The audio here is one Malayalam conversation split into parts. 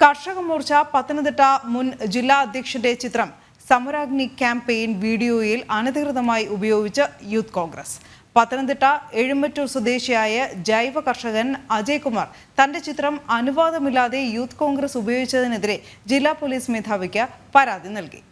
കർഷക മോർച്ച പത്തനംതിട്ട മുൻ ജില്ലാ അധ്യക്ഷന്റെ ചിത്രം സമരാഗ്നി ക്യാമ്പയിൻ വീഡിയോയിൽ അനധികൃതമായി ഉപയോഗിച്ച് യൂത്ത് കോൺഗ്രസ്. പത്തനംതിട്ട എഴുമറ്റൂർ സ്വദേശിയായ ജൈവ കർഷകൻ അജയ്കുമാർ തന്റെ ചിത്രം അനുവാദമില്ലാതെ യൂത്ത് കോൺഗ്രസ് ഉപയോഗിച്ചതിനെതിരെ ജില്ലാ പോലീസ് മേധാവിക്ക് പരാതി നൽകി.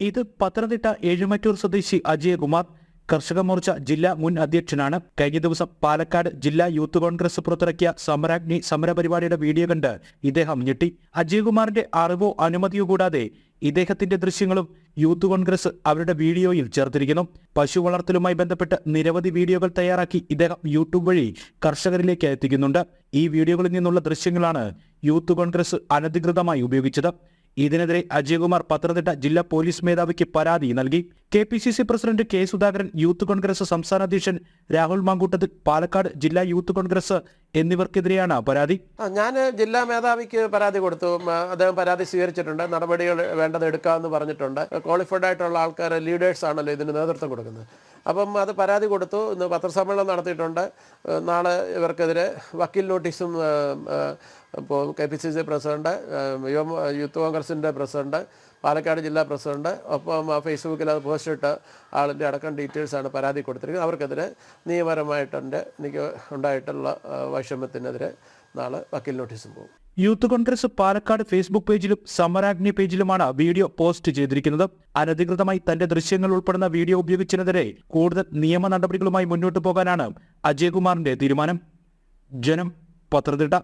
ഇത് പത്തനംതിട്ട എഴുമറ്റൂർ സ്വദേശി അജയകുമാർ കർഷക മോർച്ച ജില്ലാ മുൻ അധ്യക്ഷനാണ്. കഴിഞ്ഞ ദിവസം പാലക്കാട് ജില്ലാ യൂത്ത് കോൺഗ്രസ് പുറത്തിറക്കിയ സമരാഗ്നി സമരപരിപാടിയുടെ വീഡിയോ കണ്ട് ഇദ്ദേഹം ഞെട്ടി. അജയ്കുമാറിന്റെ അറിവോ അനുമതിയോ കൂടാതെ ഇദ്ദേഹത്തിന്റെ ദൃശ്യങ്ങളും യൂത്ത് കോൺഗ്രസ് അവരുടെ വീഡിയോയിൽ ചേർത്തിരിക്കുന്നു. പശു വളർത്തലുമായി ബന്ധപ്പെട്ട് നിരവധി വീഡിയോകൾ തയ്യാറാക്കി ഇദ്ദേഹം യൂട്യൂബ് വഴി കർഷകരിലേക്ക് എത്തിക്കുന്നുണ്ട്. ഈ വീഡിയോകളിൽ നിന്നുള്ള ദൃശ്യങ്ങളാണ് യൂത്ത് കോൺഗ്രസ് അനധികൃതമായി ഉപയോഗിച്ചത്. ഇതിനെതിരെ അജയകുമാർ പത്തനംതിട്ട ജില്ലാ പോലീസ് മേധാവിക്ക് പരാതി നൽകി. K P C C president K Sudhakaran youth Congress സംസ്ഥാന അധ്യക്ഷൻ രാഹുൽ മാങ്കൂട്ടത്തിൽ പാലക്കാട് ജില്ലാ യൂത്ത് കോൺഗ്രസ് എന്നിവർക്കെതിരെയാണ് പരാതി. ഞാൻ ജില്ലാ മേധാവിക്ക് പരാതി കൊടുത്തു. അദ്ദേഹം പരാതി സ്വീകരിച്ചിട്ടുണ്ട്. നടപടികൾ വേണ്ടത് എടുക്കാമെന്ന് പറഞ്ഞിട്ടുണ്ട്. ക്വാളിഫൈഡ് ആയിട്ടുള്ള ആൾക്കാർ ലീഡേഴ്സ് ആണല്ലോ ഇതിന് നേതൃത്വം കൊടുക്കുന്നത്. അപ്പം അത് പരാതി കൊടുത്തു. ഇന്ന് പത്രസമ്മേളനം നടത്തിയിട്ടുണ്ട്. നാളെ ഇവർക്കെതിരെ വക്കീൽ നോട്ടീസും ഇപ്പോൾ K P C C president യുവ യൂത്ത് കോൺഗ്രസിന്റെ പ്രസിഡന്റ് പാലക്കാട് ജില്ലാ പ്രസിഡന്റ് ഒപ്പം ഫേസ്ബുക്കിൽ അത് പോസ്റ്റ് ഇട്ട ആളിന്റെ അടക്കം ഡീറ്റെയിൽസാണ് പരാതി കൊടുത്തിരിക്കുന്നത്. അവർക്കെതിരെ നിയമപരമായിട്ടുണ്ട്. എനിക്ക് ഉണ്ടായിട്ടുള്ള വൈഷമ്യത്തിനെതിരെ നാളെ വക്കീൽ നോട്ടീസും പോകും. യൂത്ത് കോൺഗ്രസ് പാലക്കാട് ഫേസ്ബുക്ക് പേജിലും സമരാഗ്നി പേജിലുമാണ് വീഡിയോ പോസ്റ്റ് ചെയ്തിരിക്കുന്നത്. അനധികൃതമായി തന്റെ ദൃശ്യങ്ങൾ ഉൾപ്പെടുന്ന വീഡിയോ ഉപയോഗിച്ചതിനെതിരെ കൂടുതൽ നിയമ നടപടികളുമായി മുന്നോട്ടു പോകാനാണ് അജയകുമാറിന്റെ തീരുമാനം. ജനം പത്തനംതിട്ട